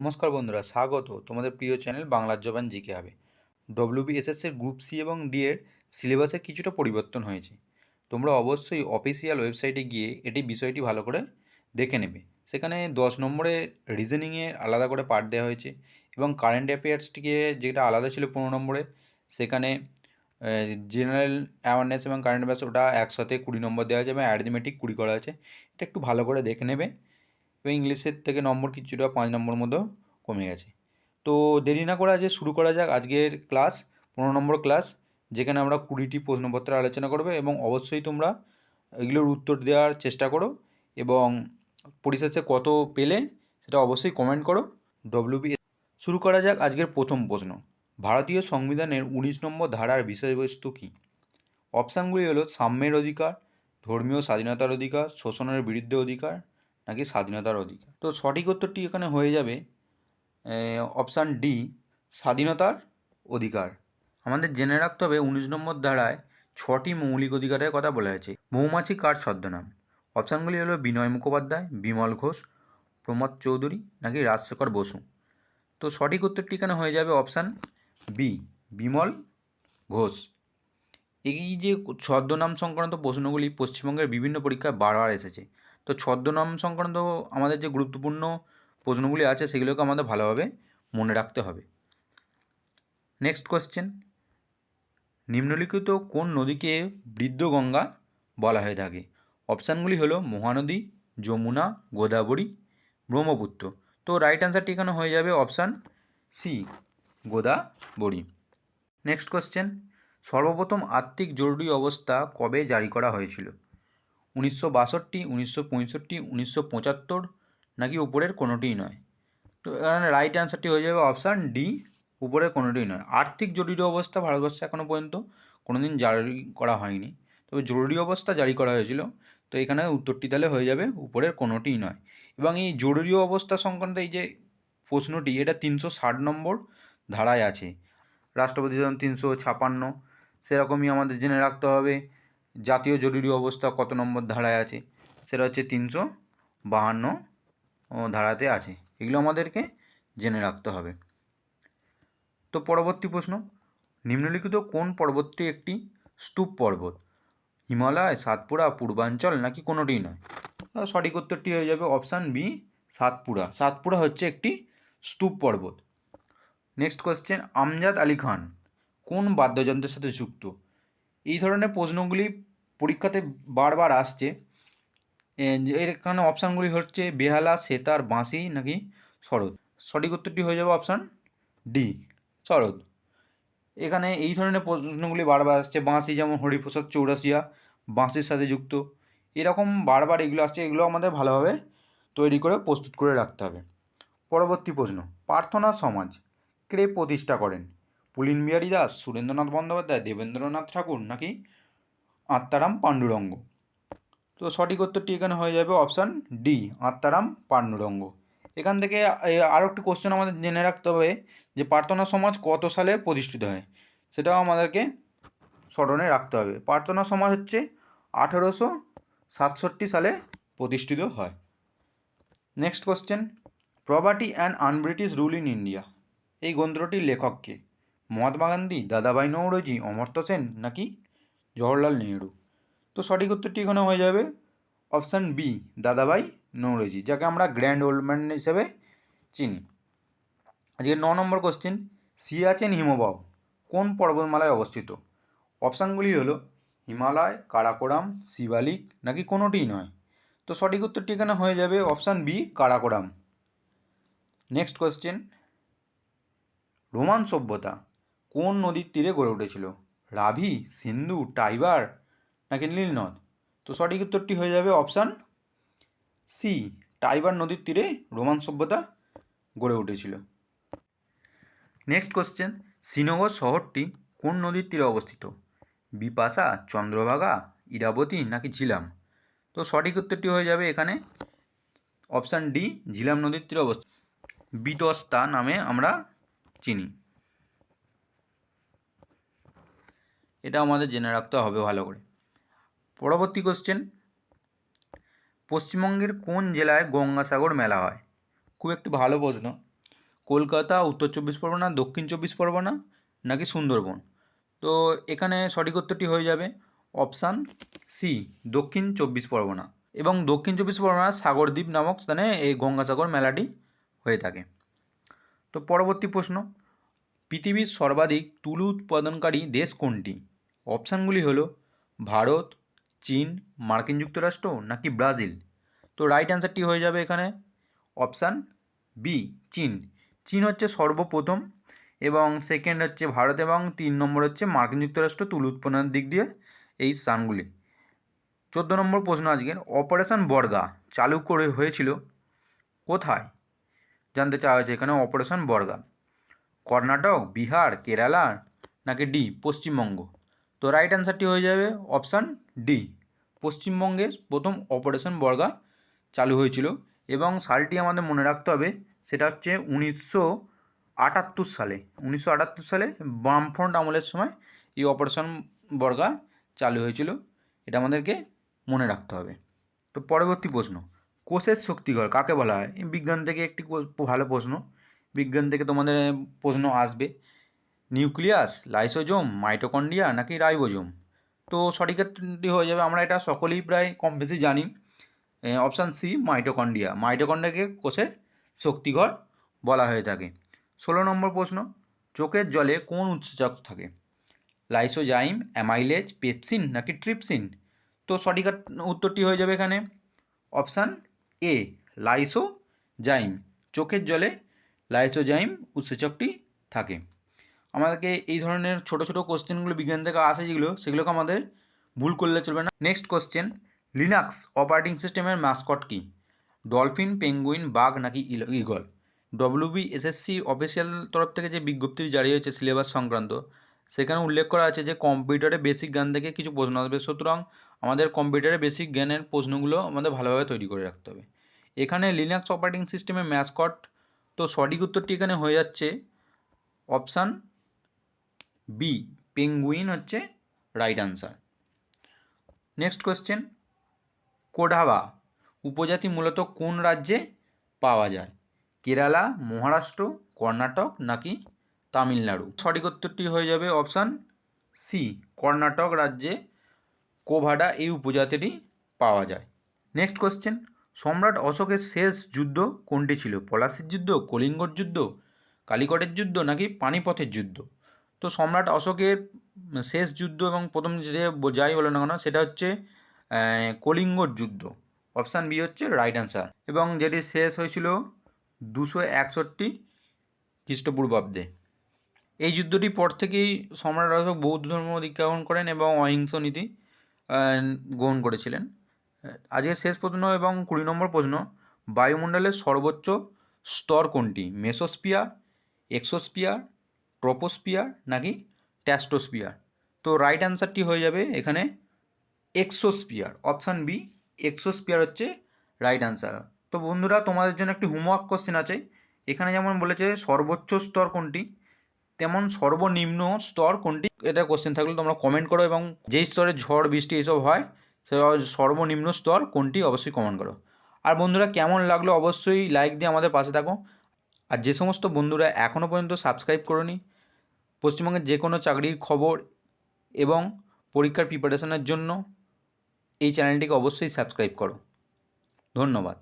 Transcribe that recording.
নমস্কার বন্ধুরা, স্বাগত। তোমাদের প্রিয় চ্যানেল বাংলার জবান জিকে হবে। ডব্লিউবিএসএস এর গ্রুপ সি এবং ডি এর সিলেবাসে কিছুটা পরিবর্তন হয়েছে। তোমরা অবশ্যই অফিসিয়াল ওয়েবসাইটে গিয়ে এটি বিষয়টি ভালো করে দেখে নেবে। সেখানে দশ নম্বরে রিজনিংয়ে আলাদা করে পার্ট দেওয়া হয়েছে এবং কারেন্ট অ্যাফেয়ার্সটিকে যেটা আলাদা ছিল পনেরো নম্বরে, সেখানে জেনারেল অ্যাওয়ারনেস এবং কারেন্ট অ্যাফেয়ার্স ওটা একসাথে কুড়ি নম্বর দেওয়া হয়েছে এবং অ্যারিথমেটিক কুড়ি করা আছে। এটা একটু ভালো করে দেখে নেবে। এবং ইংলিশের থেকে নম্বর কিছুটা পাঁচ নম্বর মতো কমে গেছে। তো দেরি না করে আজকে শুরু করা যাক আজকের ক্লাস, পনেরো নম্বর ক্লাস, যেখানে আমরা কুড়িটি প্রশ্নপত্র আলোচনা করবে এবং অবশ্যই তোমরা এগুলোর উত্তর দেওয়ার চেষ্টা করো এবং পরিশেষে কত পেলে সেটা অবশ্যই কমেন্ট করো। ডব্লিউবি শুরু করা যাক আজকের প্রথম প্রশ্ন। ভারতীয় সংবিধানের উনিশ নম্বর ধারার বিষয়বস্তু কী? অপশানগুলি হলো সাম্যের অধিকার, ধর্মীয় স্বাধীনতার অধিকার, শোষণের বিরুদ্ধে অধিকার নাকি স্বাধীনতার অধিকার। তো সঠিক উত্তরটি এখানে হয়ে যাবে অপশান ডি, স্বাধীনতার অধিকার। আমাদের জেনে রাখতে হবে উনিশ নম্বর ধারায় ছটি মৌলিক অধিকারের কথা বলা হয়েছে। মৌমাছি কার ছদ্মনাম? অপশানগুলি হলো বিনয় মুখোপাধ্যায়, বিমল ঘোষ, প্রমোদ চৌধুরী নাকি রাজশেখর বসু। তো সঠিক উত্তরটি এখানে হয়ে যাবে অপশান বি, বিমল ঘোষ। এই যে ছদ্মনাম সংক্রান্ত প্রশ্নগুলি পশ্চিমবঙ্গের বিভিন্ন পরীক্ষায় বারবার এসেছে। তো ছদ্মনাম সংক্রান্ত আমাদের যে গুরুত্বপূর্ণ প্রশ্নগুলি আছে, সেগুলোকে আমাদের ভালোভাবে মনে রাখতে হবে। নেক্সট কোশ্চেন নিম্নলিখিত কোন নদীকে বৃদ্ধ গঙ্গা বলা হয়ে থাকে? অপশানগুলি হলো মহানদী, যমুনা, গোদাবরী, ব্রহ্মপুত্র। তো রাইট অ্যান্সারটি এখানে হয়ে যাবে option C, Godavari. Next question সর্বপ্রথম আর্থিক জরুরি অবস্থা কবে জারি করা হয়েছিল? উনিশশো বাষট্টি, উনিশশো পঁয়ষট্টি, উনিশশো পঁচাত্তর? নাকি উপরের কোনোটিই নয়? তো এখানে রাইট অ্যান্সারটি হয়ে যাবে অপশান ডি উপরের কোনোটিই নয়। আর্থিক জরুরি অবস্থা ভারতবর্ষে এখনও পর্যন্ত কোনো দিন জারি করা হয়নি। তবে জরুরি অবস্থা জারি করা হয়েছিল। তো এখানে উত্তরটি তাহলে হয়ে যাবে উপরের কোনোটিই নয়। এবং এই জরুরি অবস্থা সংক্রান্ত এই যে প্রশ্নটি, এটা তিনশো ষাট নম্বর ধারায় আছে। রাষ্ট্রপতি তিনশো ছাপান্ন। সেরকমই আমাদের জেনে রাখতে হবে। জাতীয় জরুরি অবস্থা কত নম্বর ধারায় আছে? সেটা হচ্ছে তিনশো বাহান্ন ধারাতে আছে। এগুলো আমাদেরকে জেনে রাখতে হবে। তো পরবর্তী প্রশ্ন, নিম্নলিখিত কোন পর্বতটি একটি স্তূপ পর্বত? হিমালয়, সাতপুরা, পূর্বাঞ্চল নাকি কোনোটিই নয়? সঠিক উত্তরটি হয়ে যাবে অপশান বি, সাতপুরা। সাতপুরা হচ্ছে একটি স্তূপ পর্বত। Next question Amjad Ali Khan. কোন বাদ্যযন্ত্রের সাথে যুক্ত? এই ধরনের প্রশ্নগুলি পরীক্ষাতে বারবার আসছে। এর এখানে অপশানগুলি হচ্ছে বেহালা, সেতার, বাঁশি নাকি শরৎ? সঠিক উত্তরটি হয়ে যাবে অপশান ডি, শরৎ। এখানে এই ধরনের প্রশ্নগুলি বারবার আসছে, বাঁশি যেমন হরিপ্রসাদ চৌরাসিয়া বাঁশির সাথে যুক্ত। এরকম বারবার এগুলো আসছে, এগুলো আমাদের ভালোভাবে তৈরি করে প্রস্তুত করে রাখতে হবে। পরবর্তী প্রশ্ন, প্রার্থনা সমাজ কে প্রতিষ্ঠা করেন? পুলিন বিহারী দাস সুরেন্দ্রনাথ বন্দ্যোপাধ্যায়, দেবেন্দ্রনাথ ঠাকুর নাকি আত্মারাম পাণ্ডুরঙ্গ? তো সঠিক উত্তরটি এখানে হয়ে যাবে অপশান ডি আত্মারাম পাণ্ডুরঙ্গ। এখান থেকে আরও একটি কোশ্চেন আমাদের জেনে রাখতে হবে যে প্রার্থনা সমাজ কত সালে প্রতিষ্ঠিত হয়? সেটাও আমাদেরকে স্মরণে রাখতে হবে। প্রার্থনা সমাজ হচ্ছে আঠেরোশো সাতষট্টি সালে প্রতিষ্ঠিত হয়। Next question poverty and unBritish rule in India এই গ্রন্থটির লেখককে মহাত্মা গান্ধী, দাদাভাই নৌরজি অমর্ত্য সেন নাকি জওহরলাল নেহরু? তো সঠিক উত্তরটি এখানে হয়ে যাবে অপশান বি, দাদাভাই নৌরজি যাকে আমরা গ্র্যান্ড ওল্ড ম্যান হিসেবে চিনি। আজকে ন নম্বর কোশ্চেন সিয়াচেন হিমবাহ, কোন পর্বতমালায় অবস্থিত? অপশানগুলি হলো হিমালয়, কারাকোরাম, শিবালিক, নাকি কোনোটিই নয়? তো সঠিক উত্তরটি এখানে হয়ে যাবে option B, Karakoram. Next question Roman সভ্যতা কোন নদীর তীরে গড়ে উঠেছিল? রাভি, সিন্ধু, টাইবার নাকি নীলনদ? তো সঠিক উত্তরটি হয়ে যাবে অপশান সি টাইবার নদীর তীরে রোমান সভ্যতা গড়ে উঠেছিল। নেক্সট কোশ্চেন শ্রীনগর শহরটি কোন নদীর তীরে অবস্থিত? বিপাশা, চন্দ্রভাগা, ইরাবতী নাকি ঝিলাম? তো সঠিক উত্তরটি হয়ে যাবে এখানে অপশান ডি ঝিলাম নদীর তীরে অবস্থিত। বিতস্তা নামে আমরা চিনি। এটা আমাদের জেনে রাখতে হবে ভালো করে। পরবর্তী কোশ্চেন পশ্চিমবঙ্গের কোন জেলায় গঙ্গাসাগর মেলা হয়? খুব একটি ভালো প্রশ্ন। কলকাতা, উত্তর চব্বিশ পরগনা, দক্ষিণ চব্বিশ পরগনা নাকি সুন্দরবন? তো এখানে সঠিক উত্তরটি হয়ে যাবে অপশান সি দক্ষিণ চব্বিশ পরগনা। এবং দক্ষিণ চব্বিশ পরগনা সাগরদ্বীপ নামক স্থানে এই গঙ্গাসাগর মেলাটি হয়ে থাকে। তো পরবর্তী প্রশ্ন, পৃথিবীর সর্বাধিক তুলো উৎপাদনকারী দেশ কোনটি? অপশানগুলি হলো ভারত, চীন, মার্কিন যুক্তরাষ্ট্র নাকি ব্রাজিল? তো রাইট অ্যান্সারটি হয়ে যাবে এখানে। অপশান বি চীন। চীন হচ্ছে সর্বপ্রথম এবং সেকেন্ড হচ্ছে ভারত এবং তিন নম্বর হচ্ছে মার্কিন যুক্তরাষ্ট্র তুলো উৎপাদনের দিক দিয়ে এই স্থানগুলি। চোদ্দ নম্বর প্রশ্ন আজকের। অপারেশন বর্গা চালু করে হয়েছিল কোথায়? জানতে চাওয়া হয়েছে এখানে অপারেশন বর্গা। কর্ণাটক, বিহার, কেরালা নাকি ডি, পশ্চিমবঙ্গ? তো রাইট অ্যান্সারটি হয়ে যাবে অপশান ডি পশ্চিমবঙ্গের প্রথম অপারেশন বর্গা চালু হয়েছিল এবং সালটি আমাদের মনে রাখতে হবে, সেটা হচ্ছে উনিশশো আটাত্তর সালে। উনিশশো আটাত্তর সালে বামফ্রন্ট আমলের সময় এই অপারেশন বর্গা চালু হয়েছিল, এটা আমাদেরকে মনে রাখতে হবে। তো পরবর্তী প্রশ্ন, কোষের শক্তিঘর কাকে বলা হয়? বিজ্ঞান থেকে একটি ভালো প্রশ্ন, বিজ্ঞান থেকে তোমাদের প্রশ্ন আসবে। নিউক্লিয়াস, লাইসোজোম, মাইটোকন্ড্রিয়া নাকি রাইবোজোম? তো সঠিকটি হয়ে যাবে, আমরা এটা সকলেই প্রায় কম বেশি জানি। Option C mitochondria. মাইটোকন্ড্রিয়াকে কোষের শক্তিঘর বলা হয়ে থাকে। ষোলো নম্বর প্রশ্ন, চোখের জলে কোন উৎসেচক থাকে? লাইসোজাইম, অ্যামাইলেজ, পেপসিন নাকি ট্রিপসিন? তো সঠিক উত্তরটি হয়ে যাবে এখানে। Option A lysozyme. চোখের জলে লাইসোজাইম উৎসেচকটি থাকে। আমাদেরকে এই ধরনের ছোট ছোট কোশ্চেনগুলো বিজ্ঞান থেকে আসে যেগুলো, সেগুলোকে আমাদের ভুল করলে চলবে না। নেক্সট কোশ্চেন লিনাক্স অপারেটিং সিস্টেমের ম্যাসকট কি? ডলফিন পেঙ্গুইন বাঘ নাকি ইগল ডব্লিউবি এসএসসি অফিসিয়াল তরফ থেকে যে বিজ্ঞপ্তি জারি হয়েছে সিলেবাস সংক্রান্ত, সেখানে উল্লেখ করা আছে যে কম্পিউটারে বেসিক জ্ঞান থেকে কিছু প্রশ্ন আসবে। সুতরাং আমাদের কম্পিউটারে বেসিক জ্ঞানের প্রশ্নগুলো আমাদের ভালোভাবে তৈরি করে রাখতে হবে। এখানে লিনাক্স অপারেটিং সিস্টেমের ম্যাসকট তো সঠিক উত্তরটি এখানে হয়ে যাচ্ছে অপশান বি পেঙ্গুইন হচ্ছে right answer next question Kodava উপজাতি মূলত কোন রাজ্যে পাওয়া যায়? কেরালা, মহারাষ্ট্র, কর্ণাটক নাকি তামিলনাড়ু? সঠিক উত্তরটি হয়ে যাবে অপশান সি কর্ণাটক রাজ্যে কোভাডা এই উপজাতিটি পাওয়া যায়। নেক্সট কোশ্চেন সম্রাট অশোকের শেষ যুদ্ধ কোনটি ছিল? পলাশির যুদ্ধ, কলিঙ্গর যুদ্ধ, কালিকটের যুদ্ধ নাকি পানিপথের যুদ্ধ? তো সম্রাট অশোকের শেষ যুদ্ধ এবং প্রথম যে যাই বলো না কেন, সেটা হচ্ছে কলিঙ্গর যুদ্ধ। অপশান বি হচ্ছে রাইট অ্যান্সার এবং যেটি শেষ হয়েছিল দুশো একষট্টি খ্রিস্টপূর্বাব্দে। এই যুদ্ধটির পর থেকেই সম্রাট অশোক বৌদ্ধ ধর্ম দীক্ষা গ্রহণ করেন এবং অহিংস নীতি গ্রহণ করেছিলেন। আজকের শেষ প্রশ্ন এবং কুড়ি নম্বর প্রশ্ন, বায়ুমণ্ডলের সর্বোচ্চ স্তর কোনটি? মেসোস্পিয়ার এক্সোস্পিয়ার ট্রোপোস্পিয়ার নাকি ট্যাস্টোস্পিয়ার? তো রাইট অ্যান্সারটি হয়ে যাবে এখানে এক্সোস্পিয়ার। অপশান বি এক্সোস্পিয়ার হচ্ছে রাইট অ্যান্সার তো বন্ধুরা, তোমাদের জন্য একটি হোমওয়ার্ক কোশ্চেন আছে। এখানে যেমন বলেছে, সর্বোচ্চ স্তর কোনটি? তেমন সর্বনিম্ন স্তর কোনটি? এটা কোশ্চেন থাকলে তোমরা কমেন্ট করো এবং যেই স্তরে ঝড়, বৃষ্টি এইসব হয়, সে সর্বনিম্ন স্তর কোনটি অবশ্যই কমেন্ট করো। আর বন্ধুরা, কেমন লাগল অবশ্যই লাইক দিয়ে আমাদের পাশে থাকো। আর যে সমস্ত বন্ধুরা এখনও পর্যন্ত সাবস্ক্রাইব করনি পশ্চিমবঙ্গের যে কোনো চাকরির খবর এবং পরীক্ষার প্রিপারেশনের জন্য এই চ্যানেলটিকে অবশ্যই সাবস্ক্রাইব করো। ধন্যবাদ।